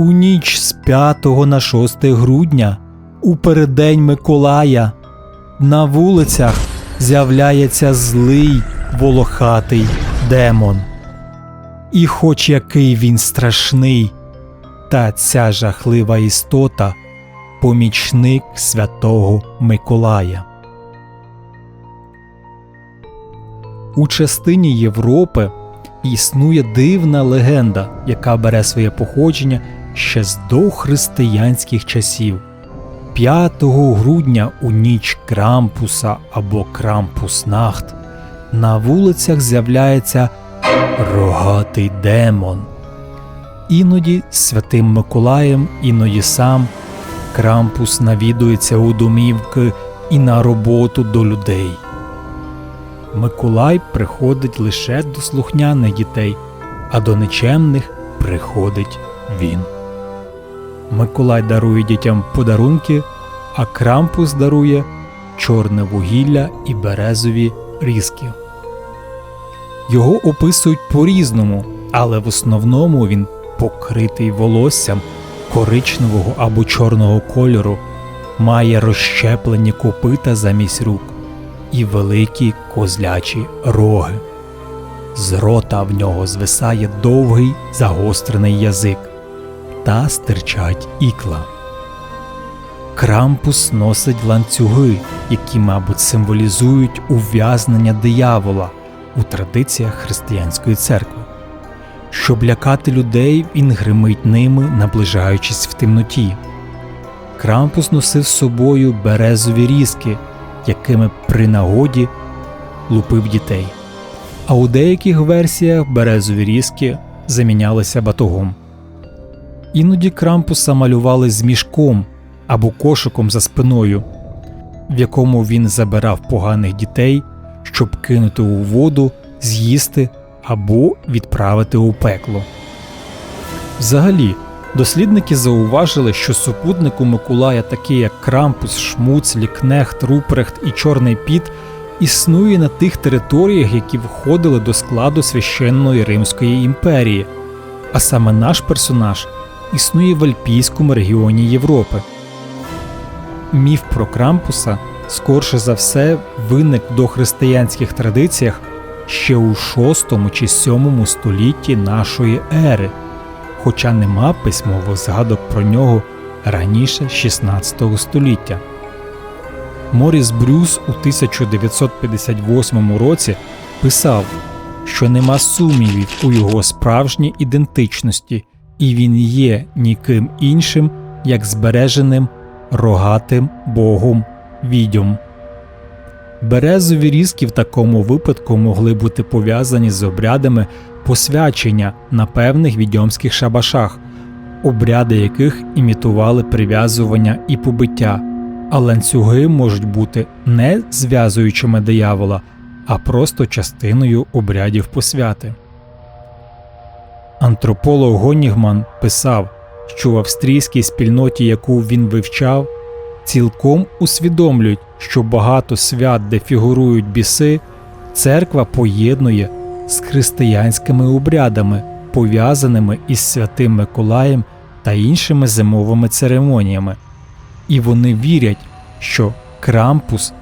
У ніч з 5 на 6 грудня, у переддень Миколая, на вулицях з'являється злий волохатий демон. І хоч який він страшний, та ця жахлива істота помічник святого Миколая. У частині Європи існує дивна легенда, яка бере своє походження ще з дохристиянських часів. 5 грудня у ніч Крампуса або Крампуснахт на вулицях з'являється рогатий демон. Іноді святим Миколаєм, іноді сам Крампус навідується у домівки і на роботу до людей. Миколай приходить лише до слухняних дітей, а до нечемних приходить він. Миколай дарує дітям подарунки, а Крампус дарує чорне вугілля і березові різки. Його описують по-різному, але в основному він покритий волоссям коричневого або чорного кольору, має розщеплені копита замість рук і великі козлячі роги. З рота в нього звисає довгий загострений язик та стирчать ікла. Крампус носить ланцюги, які, мабуть, символізують ув'язнення диявола у традиціях християнської церкви. Щоб лякати людей, він гримить ними, наближаючись в темноті. Крампус носив з собою березові різки, якими при нагоді лупив дітей. А у деяких версіях березові різки замінялися батогом. Іноді крампуса малювали з мішком або кошиком за спиною, в якому він забирав поганих дітей, щоб кинути у воду, з'їсти або відправити у пекло. Взагалі, дослідники зауважили, що супутник у Миколая, такий як Крампус, Шмуц, Лікнехт, Рупрехт і Чорний Піт, існує на тих територіях, які входили до складу священної Римської імперії, а саме наш персонаж існує в Альпійському регіоні Європи. Міф про Крампуса скорше за все виник до християнських традиціях ще у VI чи VII столітті нашої ери, хоча нема письмових згадок про нього раніше 16 століття. Моріс Брюс у 1958 році писав, що нема сумнівів у його справжній ідентичності, і він є ніким іншим, як збереженим рогатим богом відьом. Березові різки в такому випадку могли бути пов'язані з обрядами посвячення на певних відьомських шабашах, обряди яких імітували прив'язування і побиття, а ланцюги можуть бути не зв'язуючими диявола, а просто частиною обрядів посвяти. Антрополог Гонігман писав, що в австрійській спільноті, яку він вивчав, цілком усвідомлюють, що багато свят, де фігурують біси, церква поєднує з християнськими обрядами, пов'язаними із святим Миколаєм та іншими зимовими церемоніями, і вони вірять, що Крампус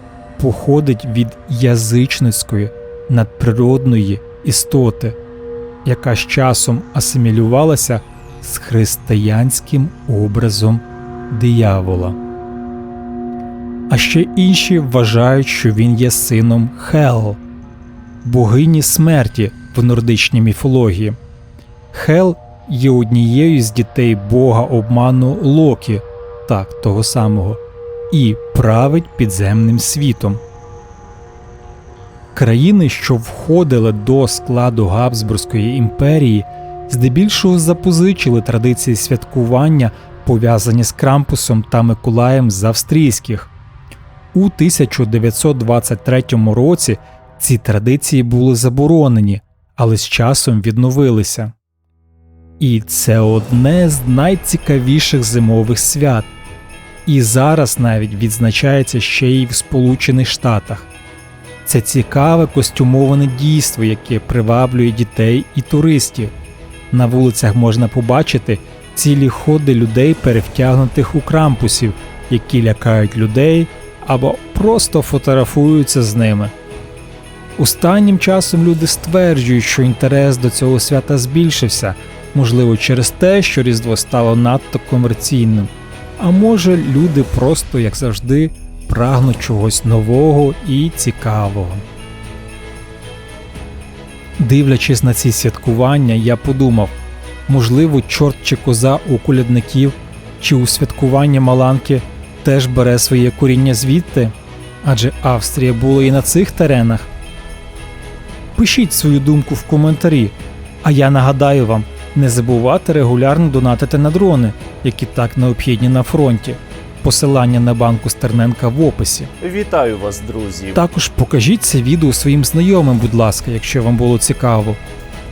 походить від язичницької надприродної істоти, яка з часом асимілювалася з християнським образом диявола. А ще інші вважають, що він є сином Хел, богині смерті в нордичній міфології. Хел є однією з дітей бога обману Локі, так того самого, і править підземним світом. Країни, що входили до складу Габсбурзької імперії, здебільшого запозичили традиції святкування, пов'язані з Крампусом та Миколаєм з австрійських. У 1923 році ці традиції були заборонені, але з часом відновилися. І це одне з найцікавіших зимових свят, і зараз навіть відзначається ще й в Сполучених Штатах. Це цікаве костюмоване дійство, яке приваблює дітей і туристів. На вулицях можна побачити цілі ходи людей, перевтягнутих у крампусів, які лякають людей або просто фотографуються з ними. Останнім часом люди стверджують, що інтерес до цього свята збільшився, можливо, через те, що Різдво стало надто комерційним. А може, люди просто, як завжди, прагнуть чогось нового і цікавого. Дивлячись на ці святкування, я подумав можливо, чорт чи коза у колядників чи у святкування Маланки теж бере своє коріння звідти, адже Австрія була і на цих теренах. Пишіть свою думку в коментарі, а я нагадаю вам не забувати регулярно донатити на дрони, які так необхідні на фронті. Посилання на банку Стерненка в описі. Вітаю вас, друзі! Також покажіть це відео своїм знайомим, будь ласка, якщо вам було цікаво.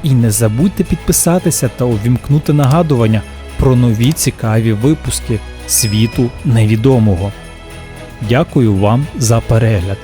І не забудьте підписатися та увімкнути нагадування про нові цікаві випуски світу невідомого. Дякую вам за перегляд.